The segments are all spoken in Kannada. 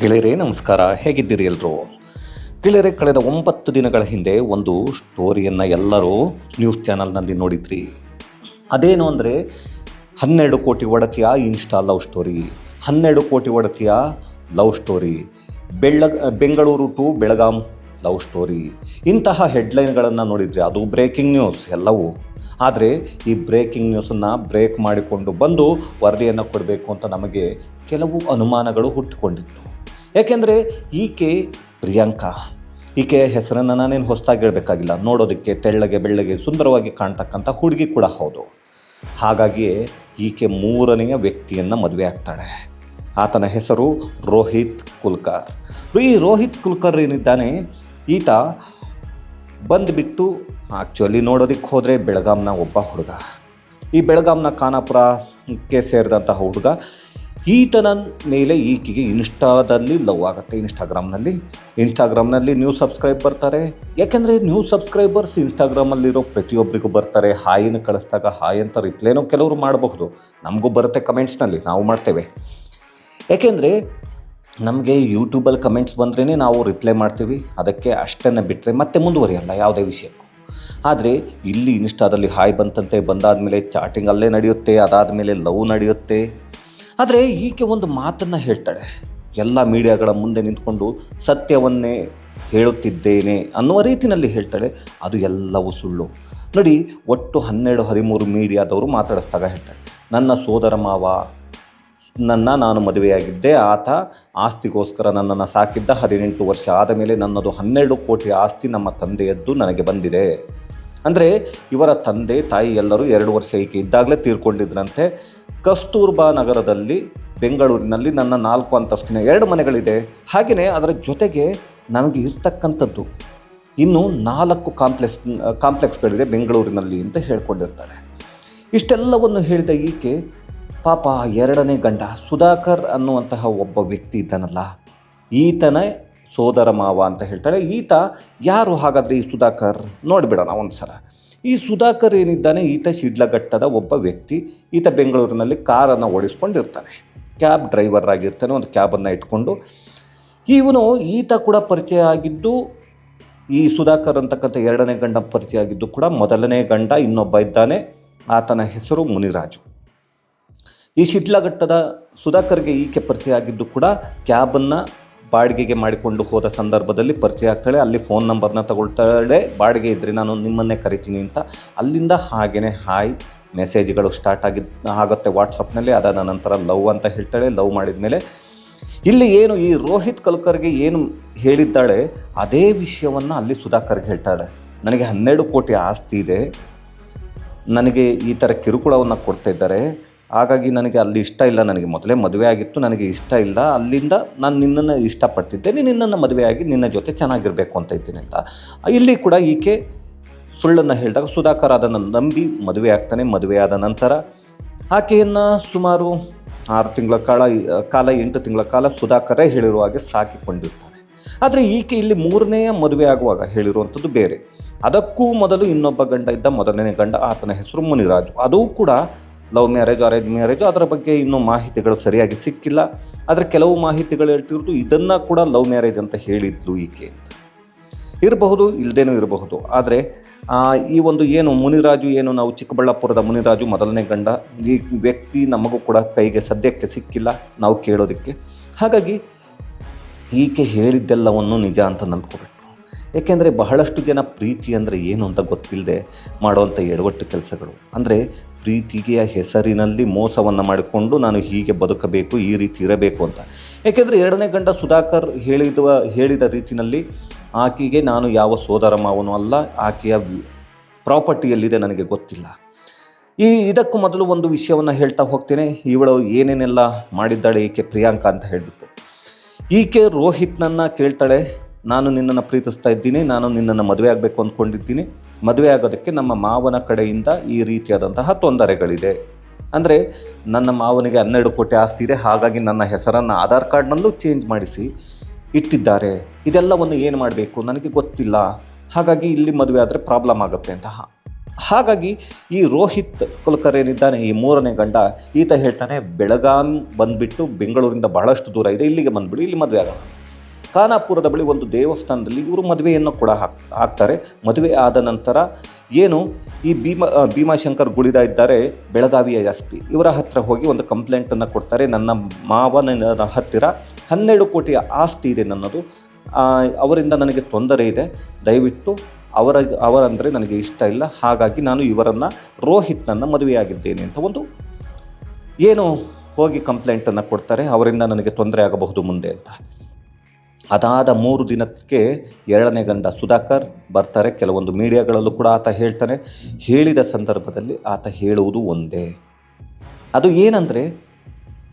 ಗೆಳೆಯರೇ, ನಮಸ್ಕಾರ. ಹೇಗಿದ್ದೀರಿ ಎಲ್ಲರೂ ಗೆಳೆಯರೆ, ಕಳೆದ ಒಂಬತ್ತು ದಿನಗಳ ಹಿಂದೆ ಒಂದು ಸ್ಟೋರಿಯನ್ನು ಎಲ್ಲರೂ ನ್ಯೂಸ್ ಚಾನಲ್ನಲ್ಲಿ ನೋಡಿದ್ರಿ. ಅದೇನು ಅಂದರೆ, ಹನ್ನೆರಡು ಕೋಟಿ ಒಡತಿಯ ಇನ್ಸ್ಟಾ ಲವ್ ಸ್ಟೋರಿ. ಹನ್ನೆರಡು ಕೋಟಿ ಒಡತಿಯ love story. ಬೆಳ್ಳ Bengaluru to Belgaum love story. ಇಂತಹ ಹೆಡ್ಲೈನ್ಗಳನ್ನು ನೋಡಿದ್ರಿ ಅದು ಬ್ರೇಕಿಂಗ್ ನ್ಯೂಸ್ ಎಲ್ಲವೂ. ಆದರೆ, ಈ ಬ್ರೇಕಿಂಗ್ ನ್ಯೂಸನ್ನು ಬ್ರೇಕ್ ಮಾಡಿಕೊಂಡು ಬಂದು ವರದಿಯನ್ನು ಕೊಡಬೇಕು ಅಂತ ನಮಗೆ ಕೆಲವು ಅನುಮಾನಗಳು ಹುಟ್ಟಿಕೊಂಡಿತ್ತು. ಯಾಕೆಂದರೆ ಈಕೆ ಪ್ರಿಯಾಂಕಾ. ಈಕೆ ಹೆಸರನ್ನು ನಾನೇನು ಹೊಸದಾಗಿ ಹೇಳಬೇಕಾಗಿಲ್ಲ. ನೋಡೋದಕ್ಕೆ ತೆಳ್ಳಗೆ ಬೆಳ್ಳಗೆ ಸುಂದರವಾಗಿ ಕಾಣ್ತಕ್ಕಂಥ ಹುಡುಗಿ ಕೂಡ ಹೌದು. ಹಾಗಾಗಿಯೇ ಈಕೆ ಮೂರನೆಯ ವ್ಯಕ್ತಿಯನ್ನು ಮದುವೆ ಆಗ್ತಾಳೆ. ಆತನ ಹೆಸರು ರೋಹಿತ್ ಕುಲ್ಕರ್. ಈ ರೋಹಿತ್ ಕುಲ್ಕರ್ ಏನಿದ್ದಾನೆ? ಈತ ಬಂದುಬಿಟ್ಟು ಆ್ಯಕ್ಚುಲಿ ನೋಡೋದಕ್ಕೆ ಹೋದರೆ ಬೆಳಗಾಂನ ಒಬ್ಬ ಹುಡುಗ. ಈ ಬೆಳಗಾಂನ ಖಾನಾಪುರಕ್ಕೆ ಸೇರಿದಂತಹ ಹುಡುಗ ಈತನ ಮೇಲೆ ಈಕೆಗೆ ಇನ್ಸ್ಟಾದಲ್ಲಿ ಲವ್ ಆಗುತ್ತೆ. ಇನ್ಸ್ಟಾಗ್ರಾಮ್ನಲ್ಲಿ. ಇನ್ಸ್ಟಾಗ್ರಾಮ್ನಲ್ಲಿ ನ್ಯೂ ಸಬ್ಸ್ಕ್ರೈಬ್ ಬರ್ತಾರೆ. ಯಾಕೆಂದರೆ ನ್ಯೂ ಸಬ್ಸ್ಕ್ರೈಬರ್ಸ್ ಇನ್ಸ್ಟಾಗ್ರಾಮಲ್ಲಿರೋ ಪ್ರತಿಯೊಬ್ಬರಿಗೂ ಬರ್ತಾರೆ. ಹಾಯಿನ ಕಳಿಸ್ದಾಗ ಹಾಯ್ ಅಂತ ರಿಪ್ಲೈನೂ ಕೆಲವರು ಮಾಡಬಹುದು. ನಮಗೂ ಬರುತ್ತೆ ಕಮೆಂಟ್ಸ್ನಲ್ಲಿ. ನಾವು ಮಾಡ್ತೇವೆ. ಯಾಕೆಂದರೆ ನಮಗೆ ಯೂಟ್ಯೂಬಲ್ಲಿ ಕಮೆಂಟ್ಸ್ ಬಂದ್ರೇ ನಾವು ರಿಪ್ಲೈ ಮಾಡ್ತೀವಿ. ಅದಕ್ಕೆ ಅಷ್ಟನ್ನು ಬಿಟ್ಟರೆ ಮತ್ತೆ ಮುಂದುವರಿಯಲ್ಲ ಯಾವುದೇ ವಿಷಯಕ್ಕೂ. ಆದರೆ ಇಲ್ಲಿ ಇನ್ಸ್ಟಾದಲ್ಲಿ ಹಾಯ್ ಬಂತಂತೆ, ಬಂದಾದಮೇಲೆ ಚಾಟಿಂಗ್ ಅಲ್ಲೇ ನಡೆಯುತ್ತೆ ಅದಾದ ಮೇಲೆ ಲವ್ ನಡೆಯುತ್ತೆ. ಆದರೆ ಈಕೆ ಒಂದು ಮಾತನ್ನು ಹೇಳ್ತಾಳೆ. ಎಲ್ಲ ಮೀಡಿಯಾಗಳ ಮುಂದೆ ನಿಂತ್ಕೊಂಡು ಸತ್ಯವನ್ನೇ ಹೇಳುತ್ತಿದ್ದೇನೆ ಅನ್ನುವ ರೀತಿಯಲ್ಲಿ ಹೇಳ್ತಾಳೆ. ಅದು ಎಲ್ಲವೂ ಸುಳ್ಳು. ನೋಡಿ, ಒಟ್ಟು ಹನ್ನೆರಡು, ಹದಿಮೂರು ಮೀಡಿಯಾದವರು ಮಾತಾಡಿಸ್ದಾಗ ಹೇಳ್ತಾಳೆ. ನನ್ನ ಸೋದರ ಮಾವ, ನನ್ನ ನಾನು ಮದುವೆಯಾಗಿದ್ದೆ. ಆತ ಆಸ್ತಿಗೋಸ್ಕರ ನನ್ನನ್ನು ಸಾಕಿದ್ದ ಹದಿನೆಂಟು ವರ್ಷ ಆದ ಮೇಲೆ ನನ್ನದು ಹನ್ನೆರಡು ಕೋಟಿ ಆಸ್ತಿ ನಮ್ಮ ತಂದೆಯದ್ದು ನನಗೆ ಬಂದಿದೆ. ಅಂದರೆ ಇವರ ತಂದೆ, ತಾಯಿ ಎಲ್ಲರೂ ಎರಡು ವರ್ಷ ಈಕೆ ಇದ್ದಾಗಲೇ ತೀರ್ಕೊಂಡಿದ್ರಂತೆ. ಕಸ್ತೂರ್ಬಾ ನಗರದಲ್ಲಿ ಬೆಂಗಳೂರಿನಲ್ಲಿ ನನ್ನ ನಾಲ್ಕು ಅಂತಸ್ತಿನ ಎರಡು ಮನೆಗಳಿದೆ. ಹಾಗೆಯೇ ಅದರ ಜೊತೆಗೆ ನಮಗೆ ಇರ್ತಕ್ಕಂಥದ್ದು ಇನ್ನು ನಾಲ್ಕು ಕಾಂಪ್ಲೆಕ್ಸ್, ಕಾಂಪ್ಲೆಕ್ಸ್ಗಳಿದೆ ಬೆಂಗಳೂರಿನಲ್ಲಿ ಅಂತ ಹೇಳ್ಕೊಂಡಿರ್ತಾರೆ. ಇಷ್ಟೆಲ್ಲವನ್ನು ಹೇಳಿದ ಈಕೆ, ಪಾಪ ಎರಡನೇ ಗಂಡ ಸುಧಾಕರ್ ಅನ್ನುವಂತಹ ಒಬ್ಬ ವ್ಯಕ್ತಿ ಇದ್ದಾನಲ್ಲ, ಈತನ ಸೋದರ ಮಾವ ಅಂತ ಹೇಳ್ತಾಳೆ. ಈತ ಯಾರು ಹಾಗಾದರೆ ಈ ಸುಧಾಕರ್? ನೋಡಿಬಿಡೋಣ ಒಂದು ಸಲ ಈ ಸುಧಾಕರ್ ಏನಿದ್ದಾನೆ, ಈತ ಶಿಡ್ಲಘಟ್ಟದ ಒಬ್ಬ ವ್ಯಕ್ತಿ. ಈತ ಬೆಂಗಳೂರಿನಲ್ಲಿ ಕಾರನ್ನು ಓಡಿಸ್ಕೊಂಡಿರ್ತಾನೆ. ಕ್ಯಾಬ್ ಡ್ರೈವರ್ ಆಗಿರ್ತಾನೆ, ಒಂದು ಕ್ಯಾಬನ್ನು ಇಟ್ಕೊಂಡು. ಇವನು, ಈತ ಕೂಡ ಪರಿಚಯ ಆಗಿದ್ದು, ಈ ಸುಧಾಕರ್ ಅಂತಕ್ಕಂಥ ಎರಡನೇ ಗಂಡ ಪರಿಚಯ ಆಗಿದ್ದು ಕೂಡ ಮೊದಲನೇ ಗಂಡ ಇನ್ನೊಬ್ಬ ಇದ್ದಾನೆ, ಆತನ ಹೆಸರು ಮುನಿರಾಜು. ಈ ಶಿಡ್ಲಘಟ್ಟದ ಸುಧಾಕರ್ಗೆ ಈಕೆ ಪರಿಚಯ ಆಗಿದ್ದು ಕೂಡ ಕ್ಯಾಬನ್ನು ಬಾಡಿಗೆಗೆ ಮಾಡಿಕೊಂಡು ಹೋದ ಸಂದರ್ಭದಲ್ಲಿ ಪರಿಚಯ ಆಗ್ತಾಳೆ. ಅಲ್ಲಿ ಫೋನ್ ನಂಬರ್ನ ತಗೊಳ್ತಾಳೆ. ಬಾಡಿಗೆ ಇದ್ದರೆ ನಾನು ನಿಮ್ಮನ್ನೇ ಕರಿತೀನಿ ಅಂತ. ಅಲ್ಲಿಂದ ಹಾಗೆಯೇ ಹಾಯ್ ಮೆಸೇಜ್ಗಳು ಸ್ಟಾರ್ಟ್ ಆಗಿ, ಆಗುತ್ತೆ ವಾಟ್ಸಪ್ನಲ್ಲಿ ಅದಾದ ನಂತರ ಲವ್ ಅಂತ ಹೇಳ್ತಾಳೆ. ಲವ್ ಮಾಡಿದ ಮೇಲೆ ಇಲ್ಲಿ ಏನು ಈ ರೋಹಿತ್ ಕಲ್ಕರ್ಗೆ ಏನು ಹೇಳಿದ್ದಾಳೆ, ಅದೇ ವಿಷಯವನ್ನು ಅಲ್ಲಿ ಸುಧಾಕರ್ಗೆ ಹೇಳ್ತಾಳೆ. ನನಗೆ ಹನ್ನೆರಡು ಕೋಟಿ ಆಸ್ತಿ ಇದೆ. ನನಗೆ ಈ ಥರ ಕಿರುಕುಳವನ್ನು ಕೊಡ್ತಾ ಇದ್ದಾರೆ. ಹಾಗಾಗಿ ನನಗೆ ಅಲ್ಲಿ ಇಷ್ಟ ಇಲ್ಲ ನನಗೆ ಮೊದಲೇ ಮದುವೆ ಆಗಿತ್ತು, ನನಗೆ ಇಷ್ಟ ಇಲ್ಲ. ಅಲ್ಲಿಂದ ನಾನು ನಿನ್ನನ್ನು ಇಷ್ಟಪಡ್ತಿದ್ದೆ ನೀನು ನಿನ್ನನ್ನು ಮದುವೆಯಾಗಿ ನಿನ್ನ ಜೊತೆ ಚೆನ್ನಾಗಿರಬೇಕು ಅಂತ ಇದ್ದೀನಿಲ್ಲ ಇಲ್ಲಿ ಕೂಡ ಈಕೆ ಸುಳ್ಳನ್ನು ಹೇಳಿದಾಗ ಸುಧಾಕರ್ ಅದನ್ನು ನಂಬಿ ಮದುವೆ ಆಗ್ತಾನೆ ಮದುವೆಯಾದ ನಂತರ ಆಕೆಯನ್ನು ಸುಮಾರು ಆರು ತಿಂಗಳ ಕಾಲ ಕಾಲ, ಎಂಟು ತಿಂಗಳ ಕಾಲ ಸುಧಾಕರೇ ಹೇಳಿರುವ ಹಾಗೆ ಸಾಕಿಕೊಂಡಿರ್ತಾನೆ ಆದರೆ ಈಕೆ ಇಲ್ಲಿ ಮೂರನೆಯ ಮದುವೆ ಆಗುವಾಗ ಹೇಳಿರುವಂಥದ್ದು ಬೇರೆ. ಅದಕ್ಕೂ ಮೊದಲು ಇನ್ನೊಬ್ಬ ಗಂಡ ಇದ್ದ, ಮೊದಲನೇ ಗಂಡ ಆತನ ಹೆಸರು ಮುನಿರಾಜು. ಅದು ಕೂಡ ಲವ್ ಮ್ಯಾರೇಜ್, ಅರೇಂಜ್ ಮ್ಯಾರೇಜು ಅದರ ಬಗ್ಗೆ ಇನ್ನೂ ಮಾಹಿತಿಗಳು ಸರಿಯಾಗಿ ಸಿಕ್ಕಿಲ್ಲ. ಆದರೆ ಕೆಲವು ಮಾಹಿತಿಗಳು ಹೇಳ್ತಿರೋದು ಇದನ್ನು ಕೂಡ ಲವ್ ಮ್ಯಾರೇಜ್ ಅಂತ ಹೇಳಿದ್ಲು ಈಕೆ ಅಂತ. ಇರಬಹುದು ಇಲ್ಲದೇನೂ ಇರಬಹುದು. ಆದರೆ ಈ ಒಂದು ಏನು ಮುನಿರಾಜು ಏನು ನಾವು ಚಿಕ್ಕಬಳ್ಳಾಪುರದ ಮುನಿರಾಜು ಮೊದಲನೇ ಗಂಡ, ಈ ವ್ಯಕ್ತಿ ನಮಗೂ ಕೂಡ ಕೈಗೆ ಸದ್ಯಕ್ಕೆ ಸಿಕ್ಕಿಲ್ಲ ನಾವು ಕೇಳೋದಕ್ಕೆ. ಹಾಗಾಗಿ ಈಕೆ ಹೇಳಿದ್ದೆಲ್ಲವನ್ನು ನಿಜ ಅಂತ ನಂಬ್ಕೋಬೇಕು. ಏಕೆಂದರೆ ಬಹಳಷ್ಟು ಜನ ಪ್ರೀತಿ ಅಂದರೆ ಏನು ಅಂತ ಗೊತ್ತಿಲ್ಲದೆ ಮಾಡುವಂಥ ಎಡವಟ್ಟು ಕೆಲಸಗಳು. ಅಂದರೆ ಪ್ರೀತಿಗೆಯ ಹೆಸರಿನಲ್ಲಿ ಮೋಸವನ್ನು ಮಾಡಿಕೊಂಡು ನಾನು ಹೀಗೆ ಬದುಕಬೇಕು, ಈ ರೀತಿ ಇರಬೇಕು ಅಂತ. ಏಕೆಂದರೆ ಎರಡನೇ ಗಂಡ ಸುಧಾಕರ್ ಹೇಳಿದ ಹೇಳಿದ ರೀತಿಯಲ್ಲಿ ಆಕೆಗೆ ನಾನು ಯಾವ ಸೋದರ ಮಾವನೂ ಅಲ್ಲ, ಆಕೆಯ ಪ್ರಾಪರ್ಟಿಯಲ್ಲಿದೆ ನನಗೆ ಗೊತ್ತಿಲ್ಲ. ಈ ಇದಕ್ಕೂ ಮೊದಲು ಒಂದು ವಿಷಯವನ್ನು ಹೇಳ್ತಾ ಹೋಗ್ತೇನೆ. ಇವಳು ಏನೇನೆಲ್ಲ ಮಾಡಿದ್ದಾಳೆ, ಈಕೆ ಪ್ರಿಯಾಂಕಾ ಅಂತ ಹೇಳಿಬಿಟ್ಟು. ಈಕೆ ರೋಹಿತ್ನನ್ನು ಕೇಳ್ತಾಳೆ, ನಾನು ನಿನ್ನನ್ನು ಪ್ರೀತಿಸ್ತಾ ಇದ್ದೀನಿ, ನಾನು ನಿನ್ನನ್ನು ಮದುವೆ ಆಗಬೇಕು ಅಂದ್ಕೊಂಡಿದ್ದೀನಿ. ಮದುವೆ ಆಗೋದಕ್ಕೆ ನಮ್ಮ ಮಾವನ ಕಡೆಯಿಂದ ಈ ರೀತಿಯಾದಂತಹ ತೊಂದರೆಗಳಿದೆ. ಅಂದರೆ ನನ್ನ ಮಾವನಿಗೆ ಹನ್ನೆರಡು ಕೋಟಿ ಆಸ್ತಿ ಇದೆ, ಹಾಗಾಗಿ ನನ್ನ ಹೆಸರನ್ನು ಆಧಾರ್ ಕಾರ್ಡ್ನಲ್ಲೂ ಚೇಂಜ್ ಮಾಡಿಸಿ ಇಟ್ಟಿದ್ದಾರೆ. ಇದೆಲ್ಲವನ್ನು ಏನು ಮಾಡಬೇಕು? ನನಗೆ ಗೊತ್ತಿಲ್ಲ. ಹಾಗಾಗಿ ಇಲ್ಲಿ ಮದುವೆ ಆದರೆ ಪ್ರಾಬ್ಲಮ್ ಆಗುತ್ತೆ ಅಂತ. ಹಾಗಾಗಿ ಈ ರೋಹಿತ್ ಕುಲಕರ್ ಏನಿದ್ದಾನೆ, ಈ ಮೂರನೇ ಗಂಡ, ಈತ ಹೇಳ್ತಾನೆ, ಬೆಳಗಾಂ ಬಂದುಬಿಟ್ಟು ಬೆಂಗಳೂರಿಂದ ಬಹಳಷ್ಟು ದೂರ ಇದೆ, ಇಲ್ಲಿಗೆ ಬಂದುಬಿಡಿ, ಇಲ್ಲಿ ಮದುವೆ ಆಗೋಣ. ಖಾನಾಪುರದ ಬಳಿ ಒಂದು ದೇವಸ್ಥಾನದಲ್ಲಿ ಇವರು ಮದುವೆಯನ್ನು ಕೂಡ ಹಾಕ್, ಹಾಕ್ತಾರೆ. ಮದುವೆ ಆದ ನಂತರ ಏನು ಈ ಭೀಮ ಭೀಮಾಶಂಕರ್ ಗುಳಿದ ಇದ್ದಾರೆ ಬೆಳಗಾವಿಯ ಎಸ್ ಪಿ. ಇವರ ಹತ್ತಿರ ಹೋಗಿ ಒಂದು ಕಂಪ್ಲೇಂಟನ್ನು ಕೊಡ್ತಾರೆ. ನನ್ನ ಮಾವನ ಹತ್ತಿರ ಹನ್ನೆರಡು ಕೋಟಿಯ ಆಸ್ತಿ ಇದೆ ನನ್ನದು. ಅವರಿಂದ ನನಗೆ ತೊಂದರೆ ಇದೆ. ದಯವಿಟ್ಟು ಅವರ, ಅವರಂದರೆ ನನಗೆ ಇಷ್ಟ ಇಲ್ಲ. ಹಾಗಾಗಿ ನಾನು ಇವರನ್ನು ರೋಹಿತ್ನನ್ನು ಮದುವೆಯಾಗಿದ್ದೇನೆ ಅಂತ ಒಂದು ಏನು ಹೋಗಿ ಕಂಪ್ಲೇಂಟನ್ನು ಕೊಡ್ತಾರೆ. ಅವರಿಂದ ನನಗೆ ತೊಂದರೆ ಆಗಬಹುದು ಮುಂದೆ ಅಂತ. ಅದಾದ ಮೂರು ದಿನಕ್ಕೆ ಎರಡನೇ ಗಂಡ ಸುಧಾಕರ್ ಬರ್ತಾರೆ. ಕೆಲವೊಂದು ಮೀಡಿಯಾಗಳಲ್ಲೂ ಕೂಡ ಆತ ಹೇಳ್ತಾನೆ. ಹೇಳಿದ ಸಂದರ್ಭದಲ್ಲಿ ಆತ ಹೇಳುವುದು ಒಂದೇ. ಅದು ಏನಂದರೆ,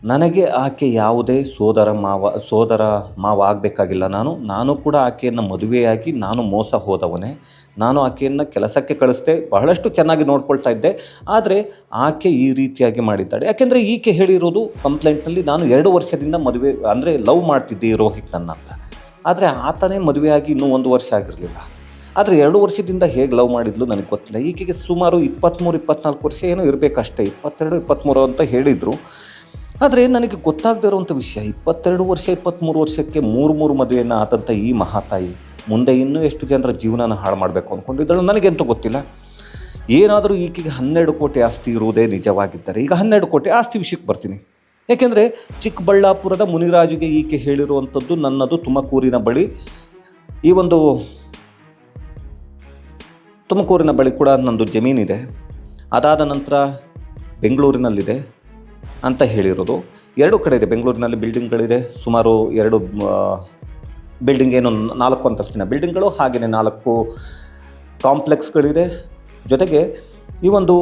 ನನಗೆ ಆಕೆ ಯಾವುದೇ ಸೋದರ ಮಾವ ಸೋದರ ಮಾವ ಆಗಬೇಕಾಗಿಲ್ಲ. ನಾನು ನಾನು ಕೂಡ ಆಕೆಯನ್ನು ಮದುವೆಯಾಗಿ ನಾನು ಮೋಸ ಹೋದವನೇ. ನಾನು ಆಕೆಯನ್ನು ಕೆಲಸಕ್ಕೆ ಕಳಿಸ್ದೆ, ಬಹಳಷ್ಟು ಚೆನ್ನಾಗಿ ನೋಡ್ಕೊಳ್ತಾ ಇದ್ದೆ. ಆದರೆ ಆಕೆ ಈ ರೀತಿಯಾಗಿ ಮಾಡಿದ್ದಾಳೆ. ಯಾಕೆಂದರೆ ಈಕೆ ಹೇಳಿರೋದು ಕಂಪ್ಲೇಂಟ್ನಲ್ಲಿ ನಾನು ಎರಡು ವರ್ಷದಿಂದ ಮದುವೆ, ಅಂದರೆ ಲವ್ ಮಾಡ್ತಿದ್ದೆ ಈ ರೋಹಿತ್ನನ್ನ ಅಂತ. ಆದರೆ ಆತನೇ ಮದುವೆಯಾಗಿ ಇನ್ನೂ ಒಂದು ವರ್ಷ ಆಗಿರಲಿಲ್ಲ. ಆದರೆ ಎರಡು ವರ್ಷದಿಂದ ಹೇಗೆ ಲವ್ ಮಾಡಿದ್ಲು ನನಗೆ ಗೊತ್ತಿಲ್ಲ. ಈಕೆಗೆ ಸುಮಾರು ಇಪ್ಪತ್ತ್ಮೂರು ಇಪ್ಪತ್ನಾಲ್ಕು ವರ್ಷ ಏನೋ ಇರಬೇಕಷ್ಟೇ, ಇಪ್ಪತ್ತೆರಡು ಇಪ್ಪತ್ತ್ಮೂರು ಅಂತ ಹೇಳಿದರು. ಆದರೆ ನನಗೆ ಗೊತ್ತಾಗದೇ ಇರುವಂಥ ವಿಷಯ, ಇಪ್ಪತ್ತೆರಡು ವರ್ಷ ಇಪ್ಪತ್ತ್ಮೂರು ವರ್ಷಕ್ಕೆ ಮೂರು ಮೂರು ಮದುವೆಯನ್ನು ಆದಂಥ ಈ ಮಹಾತಾಯಿ ಮುಂದೆ ಇನ್ನೂ ಎಷ್ಟು ಜನರ ಜೀವನನ ಹಾಳು ಮಾಡಬೇಕು ಅಂದ್ಕೊಂಡಿದ್ದಳು ನನಗೆಂತೂ ಗೊತ್ತಿಲ್ಲ. ಏನಾದರೂ ಈಕೆಗೆ ಹನ್ನೆರಡು ಕೋಟಿ ಆಸ್ತಿ ಇರುವುದೇ ನಿಜವಾಗಿದ್ದರೆ ಈಗ ಹನ್ನೆರಡು ಕೋಟಿ ಆಸ್ತಿ ವಿಷಯಕ್ಕೆ ಬರ್ತೀನಿ. ಏಕೆಂದರೆ ಚಿಕ್ಕಬಳ್ಳಾಪುರದ ಮುನಿರಾಜುಗೆ ಈಕೆ ಹೇಳಿರುವಂಥದ್ದು ನನ್ನದು ತುಮಕೂರಿನ ಬಳಿ. ಈ ಒಂದು ತುಮಕೂರಿನ ಬಳಿ ಕೂಡ ನನ್ನದು ಜಮೀನಿದೆ. ಅದಾದ ನಂತರ ಬೆಂಗಳೂರಿನಲ್ಲಿದೆ ಅಂತ ಹೇಳಿರೋದು. ಎರಡು ಕಡೆ ಇದೆ ಬೆಂಗಳೂರಿನಲ್ಲಿ ಬಿಲ್ಡಿಂಗ್ಗಳಿದೆ, ಸುಮಾರು ಎರಡು ಬಿಲ್ಡಿಂಗ್ ಏನು ನಾಲ್ಕು ಅಂತಸ್ತಿನ ಬಿಲ್ಡಿಂಗ್ಗಳು, ಹಾಗೆಯೇ ನಾಲ್ಕು ಕಾಂಪ್ಲೆಕ್ಸ್ಗಳಿದೆ. ಜೊತೆಗೆ ಈ ಒಂದು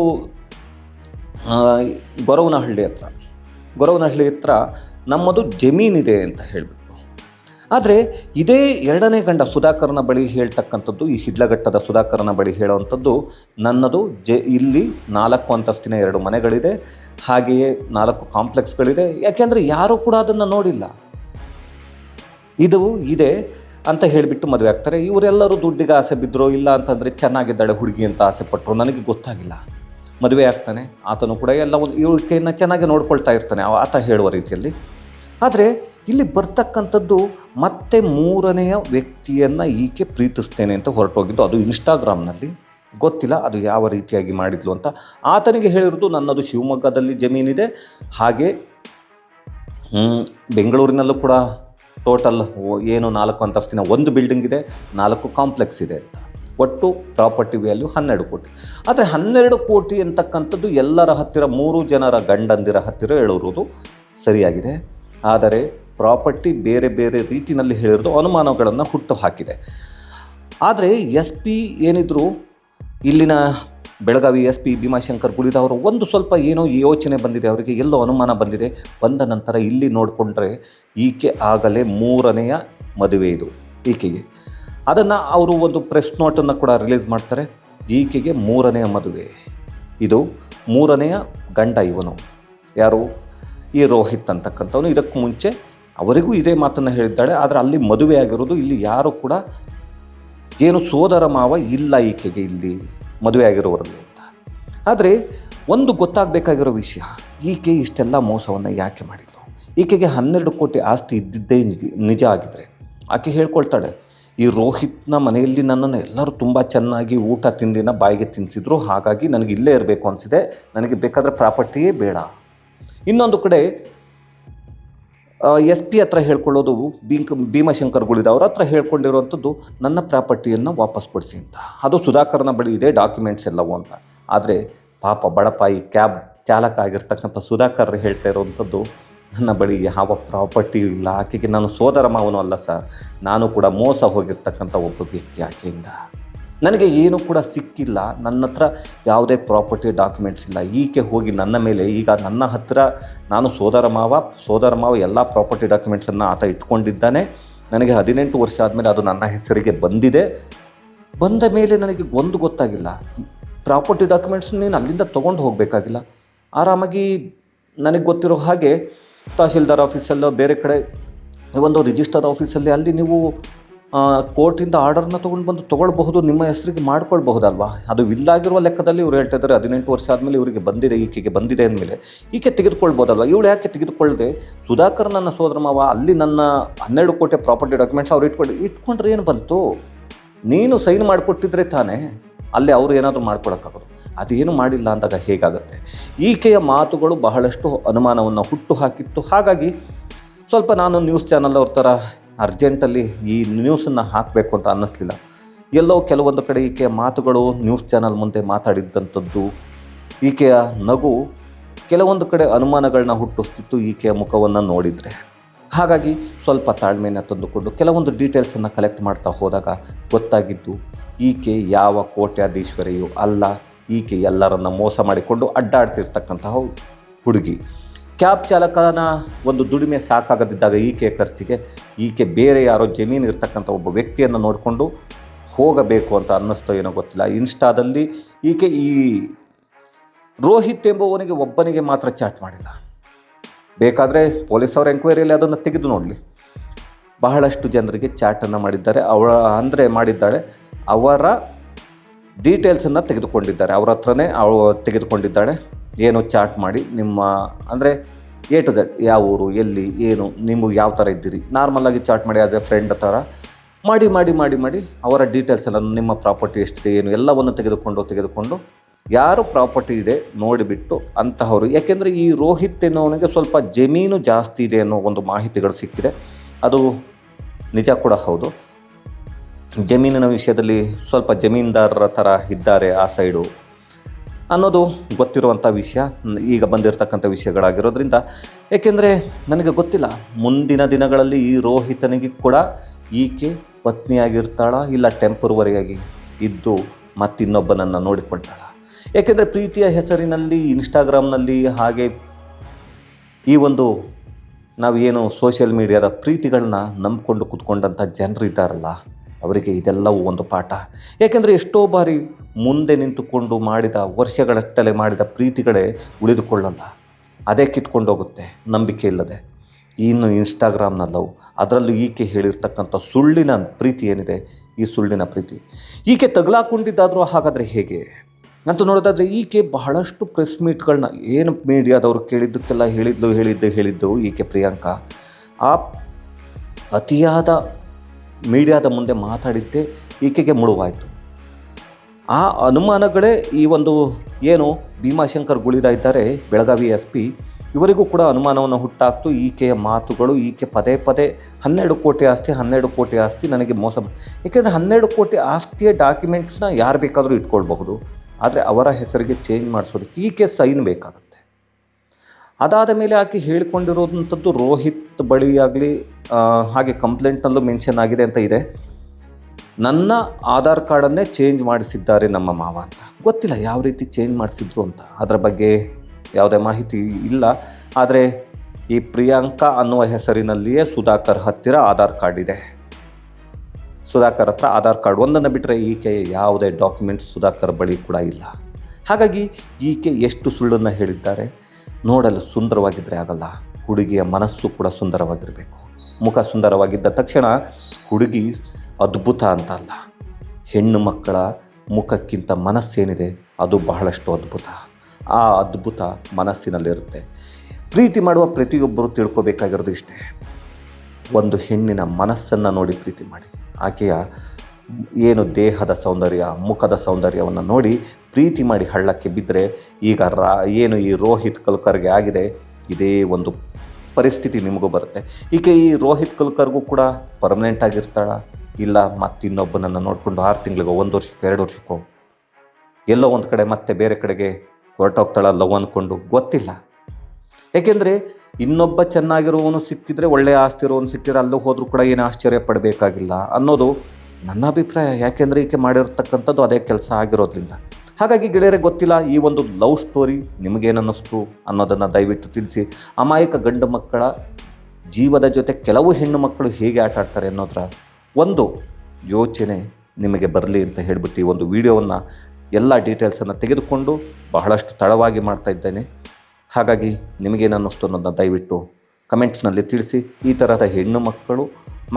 ಗೊರವನಹಳ್ಳಿ ಹತ್ರ. ಗೊರವನಹಳ್ಳಿ ಹತ್ರ ನಮ್ಮದು ಜಮೀನಿದೆ ಅಂತ ಹೇಳಿಬಿಟ್ಟು. ಆದರೆ ಇದೇ ಎರಡನೇ ಗಂಡ ಸುಧಾಕರನ ಬಳಿ ಹೇಳ್ತಕ್ಕಂಥದ್ದು, ಈ ಶಿಡ್ಲಘಟ್ಟದ ಸುಧಾಕರನ ಬಳಿ ಹೇಳುವಂಥದ್ದು, ನನ್ನದು ಜೆ, ಇಲ್ಲಿ ನಾಲ್ಕು ಅಂತಸ್ತಿನ ಎರಡು ಮನೆಗಳಿದೆ, ಹಾಗೆಯೇ ನಾಲ್ಕು ಕಾಂಪ್ಲೆಕ್ಸ್ಗಳಿದೆ, ಯಾಕೆಂದರೆ ಯಾರೂ ಕೂಡ ಅದನ್ನು ನೋಡಿಲ್ಲ. ಇದು ಇದೆ ಅಂತ ಹೇಳಿಬಿಟ್ಟು ಮದುವೆ ಆಗ್ತಾರೆ. ಇವರೆಲ್ಲರೂ ದುಡ್ಡಿಗೆ ಆಸೆ ಬಿದ್ದರು ಇಲ್ಲ ಅಂತಂದರೆ ಚೆನ್ನಾಗಿದ್ದಾಳೆ ಹುಡುಗಿ ಅಂತ ಆಸೆ ಪಟ್ಟರು ನನಗೆ ಗೊತ್ತಾಗಿಲ್ಲ. ಮದುವೆ ಆಗ್ತಾನೆ. ಆತನು ಕೂಡ ಎಲ್ಲ ಒಂದು ಇವಳಿಕೆಯನ್ನು ಚೆನ್ನಾಗಿ ನೋಡ್ಕೊಳ್ತಾ ಇರ್ತಾನೆ ಆತ ಹೇಳುವ ರೀತಿಯಲ್ಲಿ. ಆದರೆ ಇಲ್ಲಿ ಬರ್ತಕ್ಕಂಥದ್ದು ಮತ್ತೆ ಮೂರನೆಯ ವ್ಯಕ್ತಿಯನ್ನು ಈಕೆ ಪ್ರೀತಿಸ್ತೇನೆ ಅಂತ ಹೊರಟೋಗಿದ್ದು. ಅದು ಇನ್ಸ್ಟಾಗ್ರಾಮ್ನಲ್ಲಿ. ಗೊತ್ತಿಲ್ಲ ಅದು ಯಾವ ರೀತಿಯಾಗಿ ಮಾಡಿದ್ಲು ಅಂತ. ಆತನಿಗೆ ಹೇಳಿರೋದು ನನ್ನದು ಶಿವಮೊಗ್ಗದಲ್ಲಿ ಜಮೀನಿದೆ. ಹಾಗೆ ಬೆಂಗಳೂರಿನಲ್ಲೂ ಕೂಡ ಟೋಟಲ್ ಏನು ನಾಲ್ಕು ಅಂತಸ್ತಿನ ಒಂದು ಬಿಲ್ಡಿಂಗ್ ಇದೆ, ನಾಲ್ಕು ಕಾಂಪ್ಲೆಕ್ಸ್ ಇದೆ ಅಂತ. ಒಟ್ಟು ಪ್ರಾಪರ್ಟಿ ವ್ಯಾಲ್ಯೂ ಹನ್ನೆರಡು ಕೋಟಿ. ಆದರೆ ಹನ್ನೆರಡು ಕೋಟಿ ಅಂತಕ್ಕಂಥದ್ದು ಎಲ್ಲರ ಹತ್ತಿರ, ಮೂರು ಜನರ ಗಂಡಂದಿರ ಹತ್ತಿರ ಹೇಳಿರುವುದು ಸರಿಯಾಗಿದೆ. ಆದರೆ ಪ್ರಾಪರ್ಟಿ ಬೇರೆ ಬೇರೆ ರೀತಿಯಲ್ಲಿ ಹೇಳಿರೋದು ಅನುಮಾನಗಳನ್ನು ಹುಟ್ಟು ಹಾಕಿದೆ. ಆದರೆ ಎಸ್ ಪಿ ಏನಿದ್ರು ಇಲ್ಲಿನ ಬೆಳಗಾವಿ ಎಸ್ ಪಿ ಭೀಮಾಶಂಕರ್ ಗುಳಿದವರು ಒಂದು ಸ್ವಲ್ಪ ಏನೋ ಯೋಚನೆ ಬಂದಿದೆ, ಅವರಿಗೆ ಎಲ್ಲೋ ಅನುಮಾನ ಬಂದಿದೆ. ಬಂದ ನಂತರ ಇಲ್ಲಿ ನೋಡಿಕೊಂಡ್ರೆ ಈಕೆ ಆಗಲೇ ಮೂರನೆಯ ಮದುವೆ ಇದು. ಈಕೆಗೆ ಅದನ್ನು ಅವರು ಒಂದು ಪ್ರೆಸ್ ನೋಟನ್ನು ಕೂಡ ರಿಲೀಸ್ ಮಾಡ್ತಾರೆ. ಈಕೆಗೆ ಮೂರನೆಯ ಮದುವೆ. ಇದು ಮೂರನೆಯ ಗಂಡ ಇವನು. ಯಾರು? ಈ ರೋಹಿತ್ ಅಂತಕ್ಕಂಥವನು. ಇದಕ್ಕೆ ಮುಂಚೆ ಅವರಿಗೂ ಇದೇ ಮಾತನ್ನು ಹೇಳಿದ್ದಾಳೆ. ಆದರೆ ಅಲ್ಲಿ ಮದುವೆ ಆಗಿರೋದು ಇಲ್ಲಿ ಯಾರು ಕೂಡ ಏನು ಸೋದರ ಮಾವ ಇಲ್ಲ ಈಕೆಗೆ ಇಲ್ಲಿ ಮದುವೆ ಆಗಿರೋರಲ್ಲಿ ಅಂತ. ಆದರೆ ಒಂದು ಗೊತ್ತಾಗಬೇಕಾಗಿರೋ ವಿಷಯ, ಈಕೆ ಇಷ್ಟೆಲ್ಲ ಮೋಸವನ್ನು ಯಾಕೆ ಮಾಡಿದ್ಲು? ಈಕೆಗೆ ಹನ್ನೆರಡು ಕೋಟಿ ಆಸ್ತಿ ಇದ್ದಿದ್ದೇ ನಿಜ- ಆಗಿದ್ರೆ ಆಕೆ ಹೇಳ್ಕೊಳ್ತಾಳೆ ಈ ರೋಹಿತ್ನ ಮನೆಯಲ್ಲಿ ನನ್ನನ್ನು ಎಲ್ಲರೂ ತುಂಬ ಚೆನ್ನಾಗಿ ಊಟ ತಿಂಡಿನ ಬಾಯಿಗೆ ತಿನ್ನಿಸಿದ್ರು ಹಾಗಾಗಿ ನನಗೆ ಇಲ್ಲೇ ಇರಬೇಕು ಅನಿಸಿದೆ. ನನಗೆ ಬೇಕಾದರೆ ಪ್ರಾಪರ್ಟಿಯೇ ಬೇಡ. ಇನ್ನೊಂದು ಕಡೆ ಎಸ್ ಪಿ ಹತ್ರ ಹೇಳ್ಕೊಳ್ಳೋದು ಭೀಮಶಂಕರ್ ಗುಳಿದ ಅವ್ರ ಹತ್ರ ಹೇಳ್ಕೊಂಡಿರುವಂಥದ್ದು, ನನ್ನ ಪ್ರಾಪರ್ಟಿಯನ್ನು ವಾಪಸ್ ಕೊಡಿಸಿ ಅಂತ. ಅದು ಸುಧಾಕರ್ನ ಬಳಿ ಇದೆ, ಡಾಕ್ಯುಮೆಂಟ್ಸ್ ಎಲ್ಲವೂ ಅಂತ. ಆದರೆ ಪಾಪ ಬಡಪಾಯಿ ಕ್ಯಾಬ್ ಚಾಲಕ ಆಗಿರ್ತಕ್ಕಂಥ ಸುಧಾಕರ್ ಹೇಳ್ತಾ ಇರುವಂಥದ್ದು ನನ್ನ ಬಳಿ ಯಾವ ಪ್ರಾಪರ್ಟಿ ಇಲ್ಲ. ಆಕೆಗೆ ನಾನು ಸೋದರ ಮಾವನು ಅಲ್ಲ ಸರ್. ನಾನು ಕೂಡ ಮೋಸ ಹೋಗಿರ್ತಕ್ಕಂಥ ಒಬ್ಬ ವ್ಯಕ್ತಿ ಆಕೆಯಿಂದ. ನನಗೆ ಏನೂ ಕೂಡ ಸಿಕ್ಕಿಲ್ಲ. ನನ್ನ ಹತ್ರ ಯಾವುದೇ ಪ್ರಾಪರ್ಟಿ ಡಾಕ್ಯುಮೆಂಟ್ಸ್ ಇಲ್ಲ. ಈಕೆ ಹೋಗಿ ನನ್ನ ಮೇಲೆ, ಈಗ ನನ್ನ ಹತ್ತಿರ ನಾನು ಸೋದರ ಮಾವ ಸೋದರ ಮಾವ ಎಲ್ಲ ಪ್ರಾಪರ್ಟಿ ಡಾಕ್ಯುಮೆಂಟ್ಸನ್ನು ಆತ ಇಟ್ಕೊಂಡಿದ್ದಾನೆ. ನನಗೆ ಹದಿನೆಂಟು ವರ್ಷ ಆದಮೇಲೆ ಅದು ನನ್ನ ಹೆಸರಿಗೆ ಬಂದಿದೆ. ಬಂದ ಮೇಲೆ ನನಗೆ ಒಂದು ಗೊತ್ತಾಗಿಲ್ಲ. ಪ್ರಾಪರ್ಟಿ ಡಾಕ್ಯುಮೆಂಟ್ಸ್ ನೀನು ಅಲ್ಲಿಂದ ತೊಗೊಂಡು ಹೋಗಬೇಕಾಗಿಲ್ಲ. ಆರಾಮಾಗಿ ನನಗೆ ಗೊತ್ತಿರೋ ಹಾಗೆ ತಹಶೀಲ್ದಾರ್ ಆಫೀಸಲ್ಲೋ ಬೇರೆ ಕಡೆ ಒಂದು ರಿಜಿಸ್ಟರ್ ಆಫೀಸಲ್ಲಿ ಅಲ್ಲಿ ನೀವು ಕೋರ್ಟಿಂದ ಆರ್ಡರ್ನ ತೊಗೊಂಡು ಬಂದು ತೊಗೊಳ್ಬಹುದು, ನಿಮ್ಮ ಹೆಸರಿಗೆ ಮಾಡ್ಕೊಳ್ಬಹುದಲ್ವಾ? ಅದು ಇಲ್ಲಾಗಿರುವ ಲೆಕ್ಕದಲ್ಲಿ ಇವ್ರು ಹೇಳ್ತಾ ಇದ್ದಾರೆ, ಹದಿನೆಂಟು ವರ್ಷ ಆದಮೇಲೆ ಇವರಿಗೆ ಬಂದಿದೆ, ಈಕೆಗೆ ಬಂದಿದೆ ಅಂದಮೇಲೆ. ಈಕೆ ತೆಗೆದುಕೊಳ್ಬೋದಲ್ವ? ಇವಳು ಯಾಕೆ ತೆಗೆದುಕೊಳ್ಳದೆ ಸುಧಾಕರ್ ನನ್ನ ಸೋದರ ಮಾವ, ಅಲ್ಲಿ ನನ್ನ ಹನ್ನೆರಡು ಕೋಟಿ ಪ್ರಾಪರ್ಟಿ ಡಾಕ್ಯುಮೆಂಟ್ಸ್ ಅವ್ರು ಇಟ್ಕೊಂಡು, ಇಟ್ಕೊಂಡ್ರೆ ಏನು ಬಂತು? ನೀನು ಸೈನ್ ಮಾಡಿಕೊಟ್ಟಿದ್ರೆ ತಾನೇ, ಅಲ್ಲಿ ಅವರು ಏನಾದರೂ ಮಾಡ್ಕೊಡೋಕ್ಕಾಗೋದು ಅದೇನು ಮಾಡಿಲ್ಲ ಅಂದಾಗ ಹೇಗಾಗುತ್ತೆ? ಈಕೆಯ ಮಾತುಗಳು ಬಹಳಷ್ಟು ಅನುಮಾನವನ್ನು ಹುಟ್ಟು ಹಾಕಿತ್ತು ಹಾಗಾಗಿ ಸ್ವಲ್ಪ ನಾನು ನ್ಯೂಸ್ ಚಾನಲ್ ಅವ್ರ ಥರ ಅರ್ಜೆಂಟಲ್ಲಿ ಈ ನ್ಯೂಸನ್ನು ಹಾಕಬೇಕು ಅಂತ ಅನ್ನಿಸ್ಲಿಲ್ಲ. ಎಲ್ಲೋ ಕೆಲವೊಂದು ಕಡೆ ಈಕೆಯ ಮಾತುಗಳು ನ್ಯೂಸ್ ಚಾನಲ್ ಮುಂದೆ ಮಾತಾಡಿದ್ದಂಥದ್ದು, ಈಕೆಯ ನಗು ಕೆಲವೊಂದು ಕಡೆ ಅನುಮಾನಗಳನ್ನ ಹುಟ್ಟಿಸ್ತಿತ್ತು ಈಕೆಯ ಮುಖವನ್ನು ನೋಡಿದರೆ. ಹಾಗಾಗಿ ಸ್ವಲ್ಪ ತಾಳ್ಮೆಯನ್ನು ತಂದುಕೊಂಡು ಕೆಲವೊಂದು ಡೀಟೇಲ್ಸನ್ನು ಕಲೆಕ್ಟ್ ಮಾಡ್ತಾ ಹೋದಾಗ ಗೊತ್ತಾಗಿದ್ದು, ಈಕೆ ಯಾವ ಕೋಟ್ಯಾಧೀಶ್ವರಿಯೂ ಅಲ್ಲ. ಈಕೆ ಎಲ್ಲರನ್ನ ಮೋಸ ಮಾಡಿಕೊಂಡು ಅಡ್ಡಾಡ್ತಿರ್ತಕ್ಕಂತಹ ಹುಡುಗಿ. ಕ್ಯಾಬ್ ಚಾಲಕನ ಒಂದು ದುಡಿಮೆ ಸಾಕಾಗದಿದ್ದಾಗ ಈಕೆಯ ಖರ್ಚಿಗೆ ಈಕೆ ಬೇರೆ ಯಾರೋ ಜಮೀನು ಇರ್ತಕ್ಕಂಥ ಒಬ್ಬ ವ್ಯಕ್ತಿಯನ್ನು ನೋಡಿಕೊಂಡು ಹೋಗಬೇಕು ಅಂತ ಅನ್ನಿಸ್ತೋ ಏನೋ ಗೊತ್ತಿಲ್ಲ. ಇನ್ಸ್ಟಾದಲ್ಲಿ ಈಕೆ ಈ ರೋಹಿತ್ ಎಂಬುವನಿಗೆ ಒಬ್ಬನಿಗೆ ಮಾತ್ರ ಚಾಟ್ ಮಾಡಿಲ್ಲ ಬೇಕಾದರೆ ಪೊಲೀಸ್ ಅವರ ಎಂಕ್ವೈರಿಯಲ್ಲಿ ಅದನ್ನು ತೆಗೆದು ನೋಡಲಿ. ಬಹಳಷ್ಟು ಜನರಿಗೆ ಚಾಟನ್ನು ಮಾಡಿದ್ದಾರೆ. ಅವಳ ಅಂದರೆ ಮಾಡಿದ್ದಾಳೆ. ಅವರ ಡೀಟೇಲ್ಸನ್ನು ತೆಗೆದುಕೊಂಡಿದ್ದಾರೆ. ಅವ್ರ ಹತ್ರನೇ ಅವಳು ತೆಗೆದುಕೊಂಡಿದ್ದಾಳೆ. ಏನು ಚಾಟ್ ಮಾಡಿ, ನಿಮ್ಮ, ಅಂದರೆ ಎ ಟು ಝೆಡ್ ಯಾವ ಊರು, ಎಲ್ಲಿ, ಏನು, ನೀವು ಯಾವ ಥರ ಇದ್ದೀರಿ? ನಾರ್ಮಲಾಗಿ ಚಾಟ್ ಮಾಡಿ ಆ್ಯಸ್ ಎ ಫ್ರೆಂಡ್ ಥರ ಮಾಡಿ ಮಾಡಿ ಮಾಡಿ ಮಾಡಿ ಅವರ ಡೀಟೇಲ್ಸ್ ಎಲ್ಲ, ನಿಮ್ಮ ಪ್ರಾಪರ್ಟಿ ಎಷ್ಟಿದೆ, ಏನು, ಎಲ್ಲವನ್ನು ತೆಗೆದುಕೊಂಡು ತೆಗೆದುಕೊಂಡು ಯಾರು ಪ್ರಾಪರ್ಟಿ ಇದೆ ನೋಡಿಬಿಟ್ಟು ಅಂತಹವರು. ಯಾಕೆಂದರೆ ಈ ರೋಹಿತ್ ಎನ್ನುವನಿಗೆ ಸ್ವಲ್ಪ ಜಮೀನು ಜಾಸ್ತಿ ಇದೆ ಅನ್ನೋ ಒಂದು ಮಾಹಿತಿಗಳು ಸಿಕ್ಕಿದೆ. ಅದು ನಿಜ ಕೂಡ ಹೌದು. ಜಮೀನಿನ ವಿಷಯದಲ್ಲಿ ಸ್ವಲ್ಪ ಜಮೀನ್ದಾರರ ಥರ ಇದ್ದಾರೆ ಆ ಸೈಡು. ಅನ್ನೋದು ಗೊತ್ತಿರುವಂಥ ವಿಷಯ, ಈಗ ಬಂದಿರತಕ್ಕಂಥ ವಿಷಯಗಳಾಗಿರೋದ್ರಿಂದ. ಏಕೆಂದರೆ ನನಗೆ ಗೊತ್ತಿಲ್ಲ, ಮುಂದಿನ ದಿನಗಳಲ್ಲಿ ಈ ರೋಹಿತನಿಗೆ ಕೂಡ ಈಕೆ ಪತ್ನಿಯಾಗಿರ್ತಾಳ, ಇಲ್ಲ ಟೆಂಪರವರಿಯಾಗಿ ಇದ್ದು ಮತ್ತಿನ್ನೊಬ್ಬನನ್ನು ನೋಡಿಕೊಳ್ತಾಳ? ಏಕೆಂದರೆ ಪ್ರೀತಿಯ ಹೆಸರಿನಲ್ಲಿ, ಇನ್ಸ್ಟಾಗ್ರಾಮ್ನಲ್ಲಿ ಹಾಗೆ ಈ ಒಂದು ನಾವು ಏನು ಸೋಷಿಯಲ್ ಮೀಡಿಯಾದ ಪ್ರೀತಿಗಳನ್ನ ನಂಬಿಕೊಂಡು ಕೂತ್ಕೊಂಡಂಥ ಜನರು ಇದ್ದಾರಲ್ಲ ಅವರಿಗೆ ಇದೆಲ್ಲವೂ ಒಂದು ಪಾಠ. ಏಕೆಂದರೆ ಎಷ್ಟೋ ಬಾರಿ ಮುಂದೆ ನಿಂತುಕೊಂಡು ಮಾಡಿದ ವರ್ಷಗಳಷ್ಟಲೇ ಮಾಡಿದ ಪ್ರೀತಿಗಳೇ ಉಳಿದುಕೊಳ್ಳಲ್ಲ. ಅದೇ ಕಿತ್ಕೊಂಡೋಗುತ್ತೆ, ನಂಬಿಕೆ ಇಲ್ಲದೆ. ಇನ್ನು ಇನ್ಸ್ಟಾಗ್ರಾಮ್ನಲ್ಲವು ಅದರಲ್ಲೂ ಈಕೆ ಹೇಳಿರ್ತಕ್ಕಂಥ ಸುಳ್ಳಿನ ಪ್ರೀತಿ ಏನಿದೆ, ಈ ಸುಳ್ಳಿನ ಪ್ರೀತಿ. ಈಕೆ ತಗಲಾಕೊಂಡಿದ್ದಾದರೂ ಹಾಗಾದರೆ ಹೇಗೆ? ಅಂತ ನೋಡೋದಾದರೆ, ಈಕೆ ಬಹಳಷ್ಟು ಪ್ರೆಸ್ ಮೀಟ್ಗಳನ್ನ, ಏನು ಮೀಡಿಯಾದವರು ಕೇಳಿದ್ದಕ್ಕೆಲ್ಲ ಹೇಳಿದ್ಲು, ಹೇಳಿದ್ದು ಹೇಳಿದ್ದು ಈಕೆ ಪ್ರಿಯಾಂಕಾ. ಆ ಅತಿಯಾದ ಮೀಡಿಯಾದ ಮುಂದೆ ಮಾತಾಡಿದ್ದೆ, ಈಕೆಗೆ ಮುಳುವಾಯಿತು. ಆ ಅನುಮಾನಗಳೇ ಈ ಒಂದು ಏನು ಭೀಮಾಶಂಕರ್ ಗುಳಿದ ಇದ್ದಾರೆ, ಬೆಳಗಾವಿ ಎಸ್ ಪಿ ಇವರಿಗೂ ಕೂಡ ಅನುಮಾನವನ್ನು ಹುಟ್ಟಾಕ್ತು. ಈಕೆಯ ಮಾತುಗಳು, ಈಕೆ ಪದೇ ಪದೇ ಹನ್ನೆರಡು ಕೋಟಿ ಆಸ್ತಿ, ಹನ್ನೆರಡು ಕೋಟಿ ಆಸ್ತಿ ನನಗೆ ಮೋಸ ಏಕೆಂದರೆ ಹನ್ನೆರಡು ಕೋಟಿ ಆಸ್ತಿಯ ಡಾಕ್ಯುಮೆಂಟ್ಸ್ನ ಯಾರು ಬೇಕಾದರೂ ಇಟ್ಕೊಳ್ಬಹುದು. ಆದರೆ ಅವರ ಹೆಸರಿಗೆ ಚೇಂಜ್ ಮಾಡಿಸೋದಕ್ಕೆ ಈಕೆ ಸೈನ್ ಬೇಕಾಗುತ್ತೆ. ಅದಾದ ಮೇಲೆ ಆಕೆ ಹೇಳಿಕೊಂಡಿರೋದಂಥದ್ದು ರೋಹಿತ್ ಬಳಿಯಾಗಲಿ ಹಾಗೆ ಕಂಪ್ಲೇಂಟ್ನಲ್ಲೂ ಮೆನ್ಷನ್ ಆಗಿದೆ ಅಂತ ಇದೆ. ನನ್ನ ಆಧಾರ್ ಕಾರ್ಡನ್ನೇ ಚೇಂಜ್ ಮಾಡಿಸಿದ್ದಾರೆ ನಮ್ಮ ಮಾವ ಅಂತ. ಗೊತ್ತಿಲ್ಲ ಯಾವ ರೀತಿ ಚೇಂಜ್ ಮಾಡಿಸಿದ್ರು ಅಂತ. ಅದರ ಬಗ್ಗೆ ಯಾವುದೇ ಮಾಹಿತಿ ಇಲ್ಲ. ಆದರೆ ಈ ಪ್ರಿಯಾಂಕಾ ಅನ್ನುವ ಹೆಸರಿನಲ್ಲಿಯೇ ಸುಧಾಕರ್ ಹತ್ತಿರ ಆಧಾರ್ ಕಾರ್ಡ್ ಇದೆ. ಸುಧಾಕರ್ ಹತ್ರ ಆಧಾರ್ ಕಾರ್ಡ್ ಒಂದನ್ನು ಬಿಟ್ಟರೆ ಈಕೆ ಯಾವುದೇ ಡಾಕ್ಯುಮೆಂಟ್ಸ್ ಸುಧಾಕರ್ ಬಳಿ ಕೂಡ ಇಲ್ಲ. ಹಾಗಾಗಿ ಈಕೆ ಎಷ್ಟು ಸುಳ್ಳನ್ನು ಹೇಳಿದ್ದಾರೆ? ನೋಡಲು ಸುಂದರವಾಗಿದ್ದರೆ ಆಗಲ್ಲ. ಹುಡುಗಿಯ ಮನಸ್ಸು ಕೂಡ ಸುಂದರವಾಗಿರಬೇಕು. ಮುಖ ಸುಂದರವಾಗಿದ್ದ ತಕ್ಷಣ ಹುಡುಗಿ ಅದ್ಭುತ ಅಂತ ಅಲ್ಲ. ಹೆಣ್ಣು ಮಕ್ಕಳ ಮುಖಕ್ಕಿಂತ ಮನಸ್ಸೇನಿದೆ ಅದು ಬಹಳಷ್ಟು ಅದ್ಭುತ. ಆ ಅದ್ಭುತ ಮನಸ್ಸಿನಲ್ಲಿರುತ್ತೆ. ಪ್ರೀತಿ ಮಾಡುವ ಪ್ರತಿಯೊಬ್ಬರು ತಿಳ್ಕೊಬೇಕಾಗಿರೋದು ಇಷ್ಟೇ. ಒಂದು ಹೆಣ್ಣಿನ ಮನಸ್ಸನ್ನು ನೋಡಿ ಪ್ರೀತಿ ಮಾಡಿ. ಆಕೆಯ ಏನು ದೇಹದ ಸೌಂದರ್ಯ, ಮುಖದ ಸೌಂದರ್ಯವನ್ನು ನೋಡಿ ಪ್ರೀತಿ ಮಾಡಿ ಹಳ್ಳಕ್ಕೆ ಬಿದ್ದರೆ ಈಗ ರಾ, ಏನು ಈ ರೋಹಿತ್ ಕಲ್ಕರ್ಗೆ ಆಗಿದೆ, ಇದೇ ಒಂದು ಪರಿಸ್ಥಿತಿ ನಿಮಗೂ ಬರುತ್ತೆ. ಈಕೆ ಈ ರೋಹಿತ್ ಕುಲ್ಕರ್ಗೂ ಕೂಡ ಪರ್ಮನೆಂಟ್ ಆಗಿರ್ತಾಳ? ಇಲ್ಲ, ಮತ್ತಿನ್ನೊಬ್ಬನನ್ನು ನೋಡಿಕೊಂಡು ಆರು ತಿಂಗಳಿಗೋ, ಒಂದು ವರ್ಷಕ್ಕೋ, ಎರಡು ವರ್ಷಕ್ಕೋ? ಎಲ್ಲೋ ಒಂದು ಕಡೆ ಮತ್ತೆ ಬೇರೆ ಕಡೆಗೆ ಹೊರಟೋಗ್ತಾಳ ಲವ್ ಅಂದ್ಕೊಂಡು ಗೊತ್ತಿಲ್ಲ. ಏಕೆಂದರೆ ಇನ್ನೊಬ್ಬ ಚೆನ್ನಾಗಿರೋವನು ಸಿಕ್ಕಿದ್ರೆ ಒಳ್ಳೆಯ ಆಸ್ತಿ ಇರೋನು ಸಿಕ್ಕಿದ್ರೆ ಅಲ್ಲೂ ಹೋದರೂ ಕೂಡ ಏನು ಆಶ್ಚರ್ಯ ಪಡಬೇಕಾಗಿಲ್ಲ ಅನ್ನೋದು ನನ್ನ ಅಭಿಪ್ರಾಯ. ಯಾಕೆಂದರೆ ಈಕೆ ಮಾಡಿರ್ತಕ್ಕಂಥದ್ದು ಅದೇ ಕೆಲಸ ಆಗಿರೋದ್ರಿಂದ. ಹಾಗಾಗಿ ಗೆಳೆಯರೆ, ಗೊತ್ತಿಲ್ಲ, ಈ ಒಂದು ಲವ್ ಸ್ಟೋರಿ ನಿಮಗೇನನ್ನಿಸ್ತು ಅನ್ನೋದನ್ನು ದಯವಿಟ್ಟು ತಿಳಿಸಿ. ಅಮಾಯಕ ಗಂಡು ಮಕ್ಕಳ ಜೀವದ ಜೊತೆ ಕೆಲವು ಹೆಣ್ಣು ಮಕ್ಕಳು ಹೇಗೆ ಆಟ ಆಡ್ತಾರೆ ಅನ್ನೋದರ ಒಂದು ಯೋಚನೆ ನಿಮಗೆ ಬರಲಿ ಅಂತ ಹೇಳಿಬಿಟ್ಟು ಈ ಒಂದು ವಿಡಿಯೋವನ್ನು ಎಲ್ಲ ಡೀಟೇಲ್ಸನ್ನು ತೆಗೆದುಕೊಂಡು ಬಹಳಷ್ಟು ತಡವಾಗಿ ಮಾಡ್ತಾ ಇದ್ದೇನೆ. ಹಾಗಾಗಿ ನಿಮಗೇನು ಅನ್ನಿಸ್ತು ಅನ್ನೋದನ್ನ ದಯವಿಟ್ಟು ಕಮೆಂಟ್ಸ್ನಲ್ಲಿ ತಿಳಿಸಿ. ಈ ಥರದ ಹೆಣ್ಣು ಮಕ್ಕಳು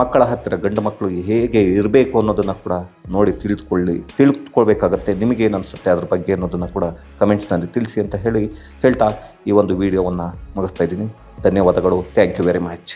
ಮಕ್ಕಳ ಹತ್ತಿರ ಗಂಡು ಮಕ್ಕಳು ಹೇಗೆ ಇರಬೇಕು ಅನ್ನೋದನ್ನು ಕೂಡ ನೋಡಿ ತಿಳಿದುಕೊಳ್ಳಿ. ತಿಳಿದುಕೊಳ್ಬೇಕಾಗತ್ತೆ ನಿಮಗೇನು ಅನಿಸುತ್ತೆ ಅದ್ರ ಬಗ್ಗೆ ಅನ್ನೋದನ್ನು ಕೂಡ ಕಮೆಂಟ್ಸ್ನಲ್ಲಿ ತಿಳಿಸಿ ಅಂತ ಹೇಳಿ ಹೇಳ್ತಾ ಈ ಒಂದು ವಿಡಿಯೋವನ್ನು ಮುಗಿಸ್ತಾ ಇದ್ದೀನಿ. ಧನ್ಯವಾದಗಳು. Thank you very much